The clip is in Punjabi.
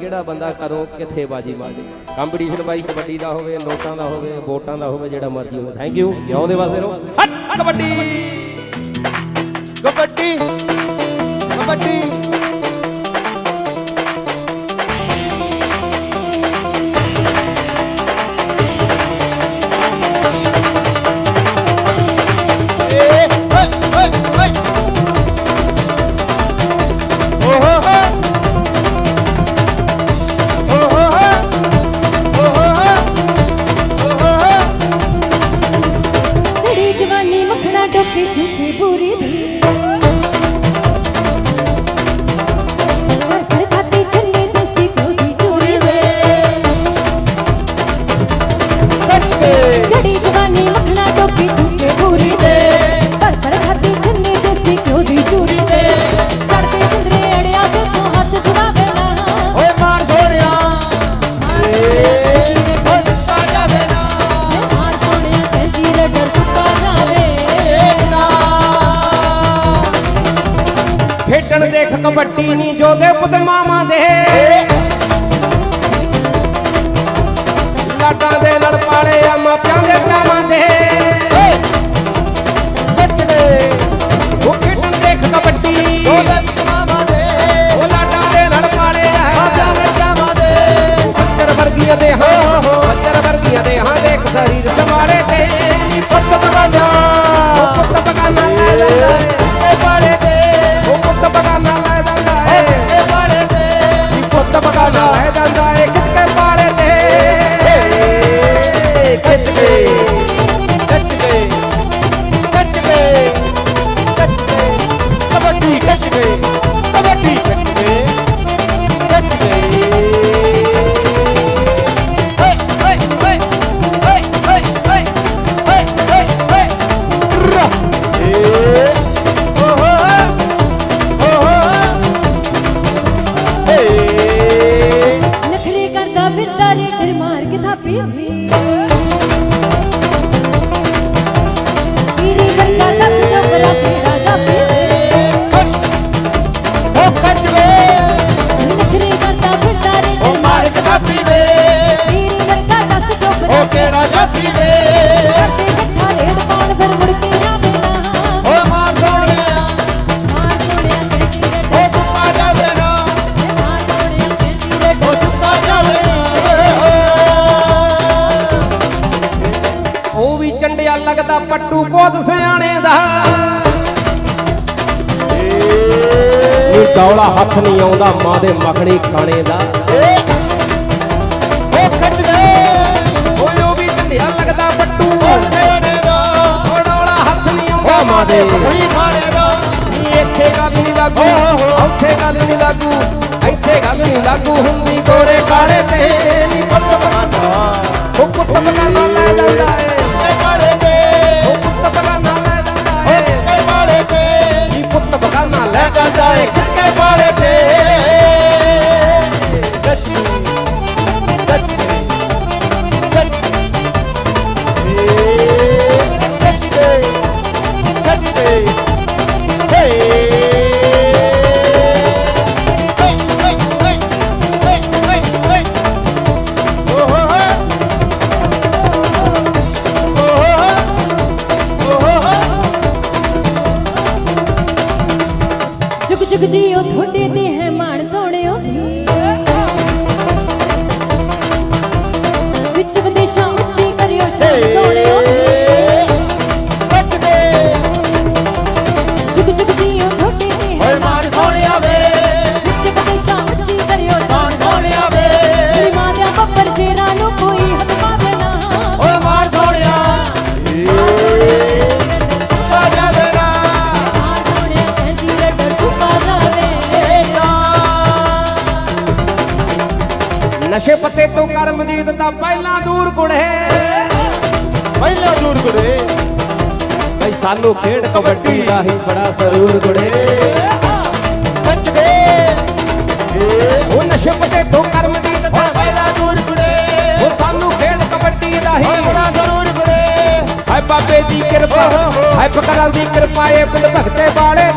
ਕਿਹੜਾ ਬੰਦਾ ਕਰੋ, ਕਿੱਥੇ ਬਾਜੀ ਮਾਰੇ ਕੰਪੀਟੀਸ਼ਨ ਬਾਈ ਕਬੱਡੀ ਦਾ ਹੋਵੇ, ਨੋਟਾਂ ਦਾ ਹੋਵੇ, ਵੋਟਾਂ ਦਾ ਹੋਵੇ, ਜਿਹੜਾ ਮਰਜ਼ੀ ਹੋਵੇ। ਥੈਂਕ ਯੂ ਜਿਉਂਦੇ ਵਾਸਤੇ ਰਹੋ ਹਟ ਕਬੱਡੀ। ਕਬੱਡੀ। ਕਬੱਡੀ। ਕਬੱਡੀ ਨਹੀਂ ਜੋਦੇ ਪੁੱਤ ਮਾਮਾ ਦੇ। me. ਉਹ ਵੀ ਚੰਡਿਆ ਲੱਗਦਾ ਪੱਟੂ ਕੋਤ ਸਿਆਣੇ ਦਾ। ਨੀ ਡੌਲਾ ਹੱਥ ਨਹੀਂ ਆਉਂਦਾ ਮਾਂ ਦੇ ਮੱਖਣੀ ਖਾਣੇ ਦਾ। ਏ ਓ ਕੱਚ ਵੇ ਓਏ ਉਹ ਵੀ ਚੰਡਿਆ ਲੱਗਦਾ ਪੱਟੂ ਓ ਸੇਣੇ ਦਾ। ਉਹ ਡੌਲਾ ਹੱਥ ਨਹੀਂ ਆਉਂਦਾ ਓ ਮਾਂ ਦੇ ਮਣੀ ਖਾਣੇ ਦਾ। ਨੀ ਇੱਥੇ ਗੱਲ ਨਹੀਂ ਲਾਗੂ ਉੱਥੇ ਗੱਲ ਨਹੀਂ ਲਾਗੂ ਇੱਥੇ ਗੱਲ ਨਹੀਂ ਲਾਗੂ ਹੁੰਦੀ। ਗੋਰੇ ਕਾਲੇ ਤੇ ਨੀ ਪੁੱਤ ਬਗਾਨਾ ਉਹ ਪੁੱਤ ਬਗਾਨਾ ਲੈ ਜਾਂਦਾ ਜੁਗ ਜੁਗ ਜੀਓ ਤੁਹਾਡੇ ਤੇ ਹੈ ਮਾਣ ਸੋਹਣੇ। ਨਸ਼ੇ ਪੱਤੇ ਤੋਂ ਕਰ ਮਦੀਦ ਤਾਂ ਪਹਿਲਾਂ ਦੂਰ ਕੁੜੇ। ਪਹਿਲਾਂ ਦੂਰ ਕੁੜੇ। ਬਈ ਸਾਨੂੰ ਖੇਡ ਕਬੱਡੀ ਦਾ ਹੀ ਬੜਾ ਸਰੂਰ ਕੁੜੇ। ਸੱਚ ਦੇ। ਉਹ ਨਸ਼ੇ ਪੱਤੇ ਤੋਂ ਕਰਮ ਮਦੀਦ ਤਾਂ ਪਹਿਲਾਂ ਦੂਰ ਕੁੜੇ। ਉਹ ਸਾਨੂੰ ਖੇਡ ਕਬੱਡੀ ਦਾ ਹੀ ਬੜਾ ਸਰੂਰ ਕੁੜੇ। ਹਾਏ ਬਾਬੇ ਦੀ ਕਿਰਪਾ ਹਾਏ ਪਕਰਾਂ ਦੀ ਕਿਰਪਾ ਏ ਬੁੱਧ ਭਗਤੇ ਵਾਲੇ।